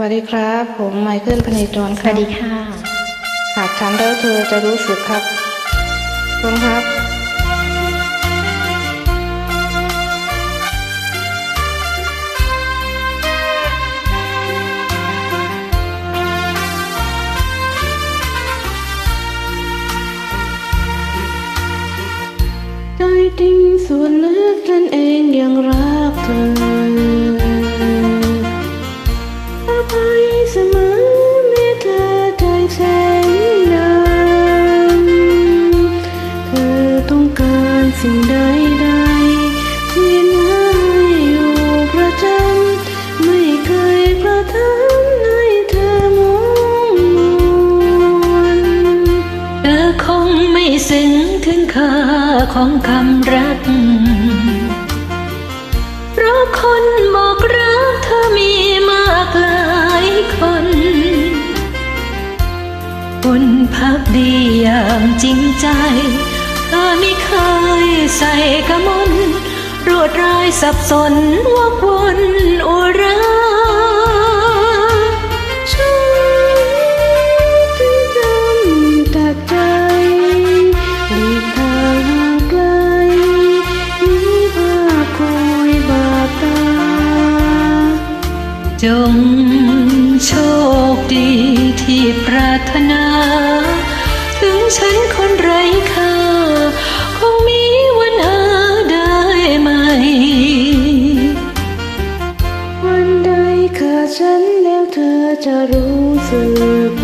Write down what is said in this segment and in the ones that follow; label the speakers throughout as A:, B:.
A: วัสดีครับ ผมไมเคิลพเนจร
B: ส
A: ครั
B: วั
A: บ
B: สดีค่ะ
A: หากฉันแล้วเธอจะรู้สึกครับฟังครับ ใจจริงส่วนลึกฉันเองยังรักเธออ
B: ซึ้งถึงค่าของคำรัก เพราะคนบอกรักเธอมีมากหลายคน คนพักดีอย่างจริงใจ เธอไม่เคยใส่กระมนรวดรายสับสนวกวนอุรา
A: จง
B: โชคดีที่ปรารถนา ถึงฉันคนไร้ค่าคงมีวันหาได้ไหม
A: วันใดขาดฉันแล้วเธอจะรู้สึก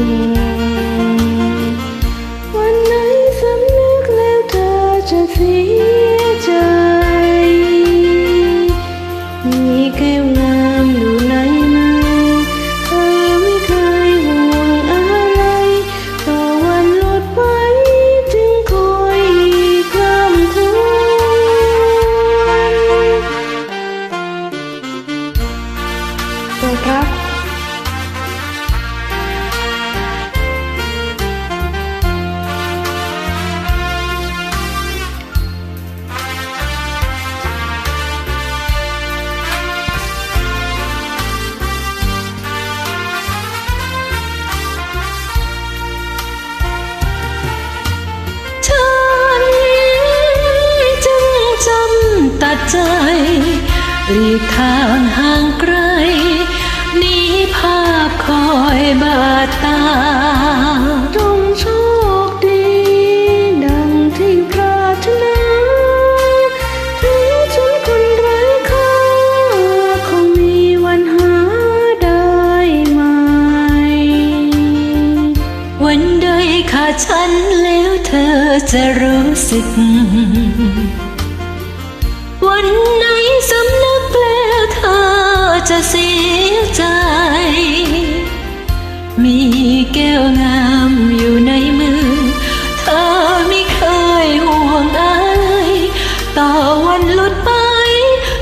A: หลีก
B: ทางห่างไกลหนีภาพคอยบาดตา
A: จงโชคดี ดังที่ปรารถนาถึงฉันคนไร้ค่าคงมีวันหาได้ไหม
B: วันใดขาดฉันแล้วเธอจะรู้สึก วันไหนสำนึก เสียใจ มีแก้วงามอยู่ในมือ เธอไม่เคยห่วงอะไรต่อวันหลุดไป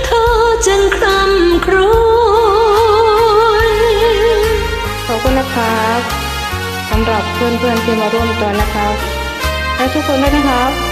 B: เธอจึงคร่ำครวญ
A: ขอบคุณนะครับสำหรับเพื่อนๆที่มาร่วมตัวนะครับและทุกคนด้วยนะครับ